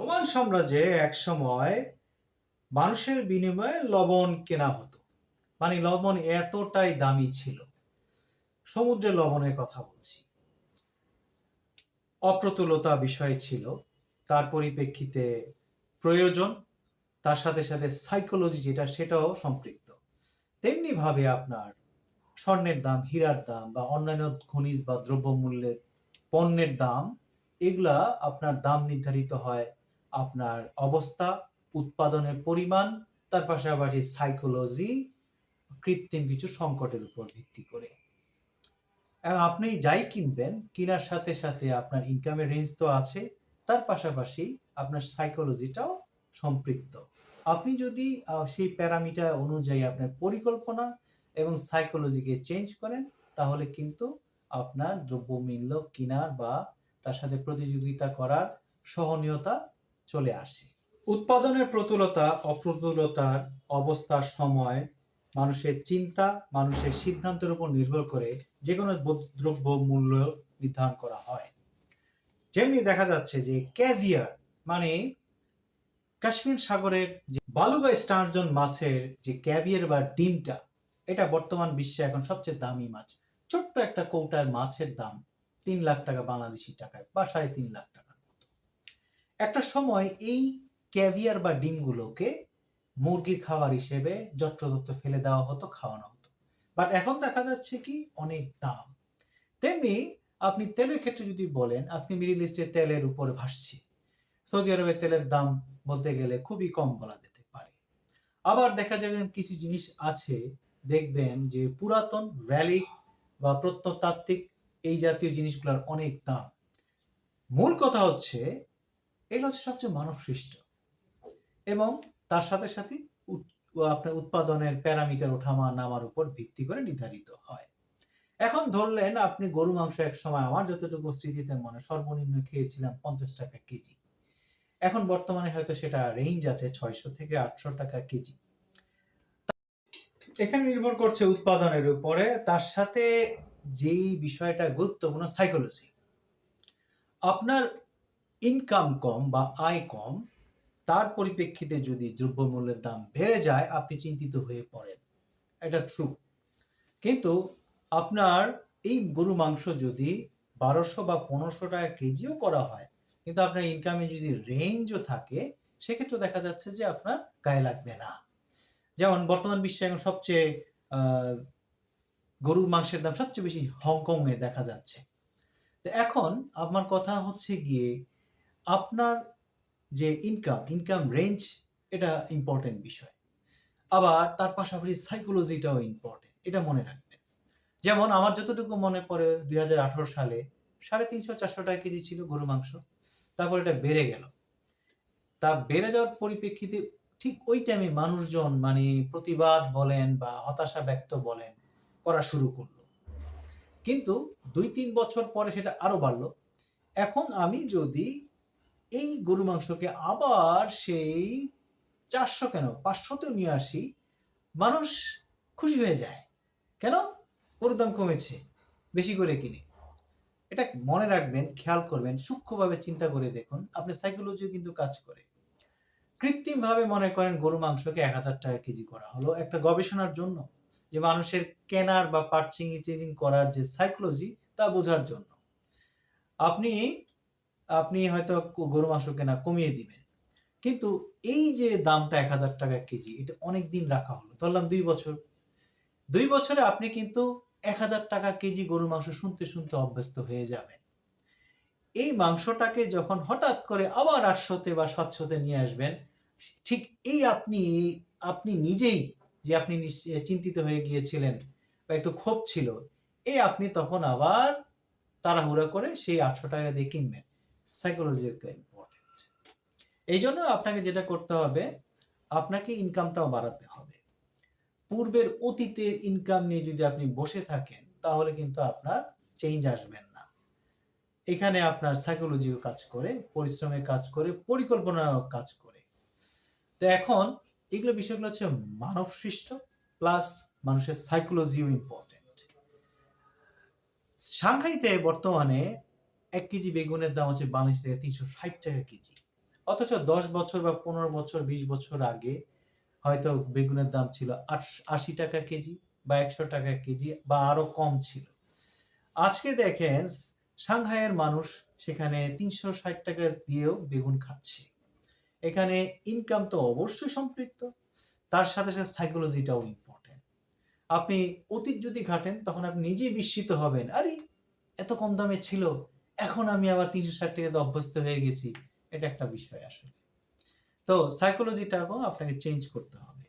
Roman সাম্রাজ্যে এক সময় মানুষের বিনিময়ে লবণ কেনা হতো। মানে লবণ এতটাই দামি ছিল। সমুদ্রের লবণের কথা বলছি। অপ্রতুলতা বিষয় ছিল। তার পরিপ্রেক্ষিতে প্রয়োজন, তার সাথে সাথে সাইকোলজি যেটা, সেটাও সম্পৃক্ত। তেমনি ভাবে আপনার স্বর্ণের দাম, হীরার দাম বা অন্যান্য খনিজ বা দ্রব্যমূল্যের পণ্যের দাম, এগুলা আপনার দাম নির্ধারিত হয় আপনার অবস্থা, উৎপাদনের পরিমাণ, তার পাশাপাশি সাইকোলজি কৃত্রিম কিছু সংকটের উপর ভিত্তি করে। আপনি যাই কিনবেন, কেনার সাথে সাথে আপনার ইনকামের রেঞ্জ তো আছে, তার পাশাপাশি আপনার সাইকোলজিটাও সম্পৃক্ত। আপনি যদি সেই প্যারামিটার অনুযায়ী আপনার পরিকল্পনা এবং সাইকোলজিকে চেঞ্জ করেন, তাহলে কিন্তু আপনার দ্রব্য দ্রব্যমূল্য কেনার বা তার সাথে প্রতিযোগিতা করার সহনীয়তা চলে আসে। উৎপাদনের প্রতুলতা, অপ্রতুলতার অবস্থার সময় মানুষের চিন্তা, মানুষের সিদ্ধান্তের উপর নির্ভর করে যে কোনো দ্রব্য মূল্য নির্ধারণ করা হয়। যেমনি দেখা যাচ্ছে যে ক্যাভিয়ার মানে কাশ্মীর সাগরের যে বালুগা স্টারজন মাছের যে ক্যাভিয়ার বা ডিমটা, এটা বর্তমান বিশ্বে এখন সবচেয়ে দামি মাছ। ছোট্ট একটা কৌটার মাছের দাম তিন লাখ টাকা বাংলাদেশি টাকায় বা সাড়ে তিন লাখ মতো একটা সময় এই ক্যাভিয়ার বা ডিমগুলোকে মুরগির খাবার হিসেবে যত্রতত্র ফেলে দেওয়া হতো, খাওয়ানো হতো। বাট এখন দেখা যাচ্ছে কি অনেক দাম। তেমনি আপনি তেলের ক্ষেত্রে যদি বলেন, আজকে মিডিল ইস্টে তেলের উপরে ভাসছে। সৌদি আরবে তেলের দাম বলতে গেলে খুবই কম বলা যেতে পারে। আবার দেখা যাবে কিছু জিনিস আছে, দেখবেন যে পুরাতন র্যালিক বা প্রত্নতাত্ত্বিক এই জাতীয় জিনিসগুলোর অনেক দাম। মূল কথা হচ্ছে এগুলো হচ্ছে সবচেয়ে মানব সৃষ্ট এবং তার সাথে সাথে আপনার উৎপাদনের প্যারামিটার ওঠামা নামার উপর ভিত্তি করে নির্ধারিত হয়। এখন ধরলেন আপনি গরু মাংস এক সময় আমার যতটুকু স্মৃতিতে মনে, সর্বনিম্ন খেয়েছিলাম পঞ্চাশ টাকা কেজি। এখন বর্তমানে হয়তো সেটা রেঞ্জ আছে ছয়শো থেকে আটশো টাকা কেজি। এখানে নির্ভর করছে উৎপাদনের উপরে, তার সাথে যেই বিষয়টা গুরুত্বপূর্ণ সাইকোলজি আপনার ইনকাম কম বা আয় কম, তার পরিপ্রেক্ষিতে যদি দ্রব্যমূল্যের দাম বেড়ে যায়, আপনি চিন্তিত হয়ে পড়েন। এটা ট্রু কিন্তু আপনার এই গরু মাংস যদি বারোশো বা পনেরোশো টাকা কেজিও করা হয়, কিন্তু আপনার ইনকামে যদি রেঞ্জও থাকে সেক্ষেত্রে দেখা যাচ্ছে যে আপনার গায়ে লাগবে না। যেমন বর্তমান বিশ্বে এখন সবচেয়ে গরুর মাংসের দাম সবচেয়ে বেশি হংকং এ দেখা যাচ্ছে। তো এখন আমার কথা হচ্ছে গিয়ে আপনার যে ইনকাম ইনকাম রেঞ্জ এটা ইম্পর্টেন্ট বিষয়। আবার তার পাশাপাশি সাইকোলজিটাও ইম্পর্টেন্ট এটা মনে রাখবেন। যেমন আমার যতটুকু মনে পড়ে, দুই হাজার আঠারো সালে সাড়ে তিনশো চারশো টাকা কেজি ছিল গরু মাংস, তারপর এটা বেড়ে গেল। তা বেড়ে যাওয়ার পরিপ্রেক্ষিতে ঠিক ওই টাইমে মানুষজন মানে প্রতিবাদ বলেন বা হতাশা ব্যক্ত বলেন করা শুরু করল। কিন্তু দুই তিন বছর পরে সেটা আরও বাড়লো। এখন আমি যদি এই গরু মাংসকে আবার সেই চারশো কেন পাঁচশোতে নিয়ে আসি, মানুষ খুশি হয়ে যায়। কেন? গরুর দাম কমেছে, বেশি করে কিনে। এটা মনে রাখবেন, খেয়াল করবেন, সূক্ষ্মভাবে চিন্তা করে দেখুন আপনার সাইকোলজিও কিন্তু কাজ করে। কৃত্রিম ভাবে মনে করেন গরু মাংসকে এক হাজার টাকা কেজি করা হলো একটা গবেষণার জন্য, যে মানুষের কেনার বা পার্চিং চেঞ্জিং করার যে সাইকোলজি তা বোঝার জন্য। আপনি আপনি হয়তো গরু মাংস কেনা কমিয়ে দিবেন। কিন্তু এই যে দামটা এক হাজার টাকা কেজি, এটা অনেক দিন রাখা হলো। ধরলাম দুই বছর। দুই বছরে আপনি কিন্তু এক হাজার টাকা কেজি গরু মাংস শুনতে শুনতে অভ্যস্ত হয়ে যাবেন। এই মাংসটাকে যখন হঠাৎ করে আবার আটশোতে বা সাতশোতে নিয়ে আসবেন, ঠিক এই আপনি আপনি নিজেই যে আপনি চিন্তিত হয়ে গিয়েছিলেন বা একটু ক্ষোভ ছিল, এই আপনি তখন আবার তাড়াহুড়া করে সেই আটশো টাকা দিয়ে কিনবেন। সাইকোলজি ইম্পর্টেন্ট এই জন্য আপনাকে যেটা করতে হবে, আপনাকে ইনকামটাও বাড়াতে হবে। পূর্বের অতীতের ইনকাম নিয়ে যদি আপনি বসে থাকেন, তাহলে কিন্তু আপনার চেঞ্জ আসবেন না। এখানে আপনার সাইকোলজিও কাজ করে, পরিশ্রমের কাজ করে পরিকল্পনাও কাজ করে। তো এখন এগুলো বিষয়গুলো হচ্ছে মানব সৃষ্ট প্লাস মানুষের সাইকোলজিও ইম্পর্টেন্ট সাংহাইতে বর্তমানে এক কেজি বেগুনের দাম হচ্ছে বাংলাদেশ থেকে তিনশো ষাট টাকা কেজি অথচ ১০ বছর বা ১৫ বছর ২০ বছর আগে হয়তো বেগুনের দাম ছিল আশ ৳৮০ কেজি বা ৳১০০ কেজি বা আরও কম ছিল। আজকে দেখেন সাংহাইয়ের মানুষ সেখানে ৳৩৬০ দিয়েও বেগুন খাচ্ছে। এখানে ইনকাম তো অবশ্যই সম্পৃক্ত। তার সাথে, সাথে সাইকোলজিটাও ইম্পোর্টেন্ট। আপনি অতীত যদি ঘাটেন তখন আপনি নিজেই বিস্মিত হবেন। আরে! এত কম দামে ছিল। এখন আমি আবার তিনশো ষাট টাকাতে অভ্যস্ত হয়ে গেছি। এটা একটা বিষয় আসলে। তো সাইকোলজিটাকেও আপনাকে চেঞ্জ করতে হবে।